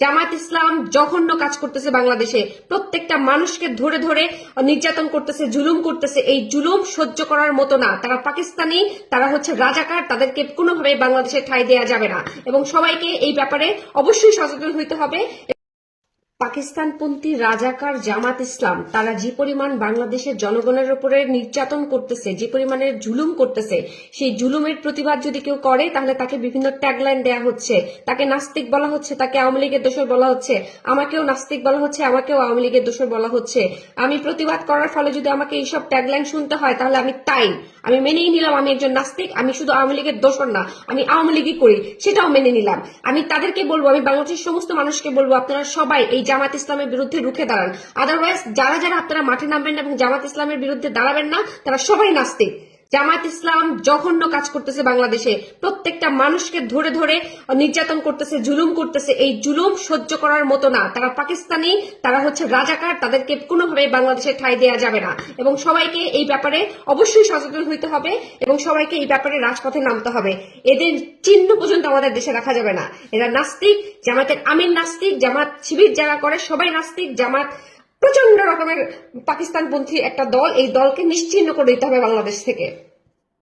জামাত ইসলাম জঘন্য কাজ করতেছে বাংলাদেশে। প্রত্যেকটা মানুষকে ধরে ধরে নির্যাতন করতেছে, জুলুম করতেছে। এই জুলুম সহ্য করার মতো না। তারা পাকিস্তানি, তারা হচ্ছে রাজাকার, তাদেরকে কোনোভাবে বাংলাদেশে ঠাঁই দেওয়া যাবে না। এবং সবাইকে এই ব্যাপারে অবশ্যই সচেতন হইতে হবে। পাকিস্তানপন্থী রাজাকার জামাত ইসলাম, তারা যে পরিমাণ বাংলাদেশের জনগণের উপরে নির্যাতন করতেছে, যে পরিমাণের জুলুম করতেছে, সেই জুলুমের প্রতিবাদ যদি কেউ করে, তাহলে তাকে বিভিন্ন ট্যাগলাইন দেয়া হচ্ছে। তাকে নাস্তিক বলা হচ্ছে, তাকে আওয়ামী লীগের দোষর বলা হচ্ছে। আমাকেও নাস্তিক বলা হচ্ছে, আমাকেও আওয়ামী লীগের দোষর বলা হচ্ছে। আমি প্রতিবাদ করার ফলে যদি আমাকে এইসব ট্যাগলাইন শুনতে হয়, তাহলে আমি তাই। আমি মেনেই নিলাম আমি একজন নাস্তিক, আমি শুধু আওয়ামী লীগের দোষর না, আমি আওয়ামী লীগই করি, সেটাও মেনে নিলাম। আমি তাদেরকে বলব, আমি বাংলাদেশের সমস্ত মানুষকে বলব, আপনারা সবাই এই জামাত ইসলামের বিরুদ্ধে রুখে দাঁড়ান। আদারওয়াইজ যারা যারা আপনারা মাঠে নামবেন এবং জামাত ইসলামের বিরুদ্ধে দাঁড়াবেন না, তারা সবাই নাস্তিক। জামাত ইসলাম জঘন্য কাজ করতেছে বাংলাদেশে। প্রত্যেকটা মানুষকে ধরে ধরে নির্যাতন করতেছে, জুলুম করতেছে। এই জুলুম সহ্য করার মতো না। তারা পাকিস্তানি, তারা হচ্ছে রাজাকার, তাদেরকে কোনোভাবে বাংলাদেশে ঠাঁই দেওয়া যাবে না। এবং সবাইকে এই ব্যাপারে অবশ্যই সচেতন হইতে হবে এবং সবাইকে এই ব্যাপারে রাজপথে নামতে হবে। এদের চিহ্ন পর্যন্ত আমাদের দেশে রাখা যাবে না। এরা নাস্তিক জামাতের আমির নাস্তিক জামাত শিবির যারা করে, সবাই নাস্তিক জামাত প্রচণ্ড রকমের পাকিস্তানপন্থী একটা দল এই দলকে নিশ্চিহ্ন করে দিতে হবে বাংলাদেশ থেকে।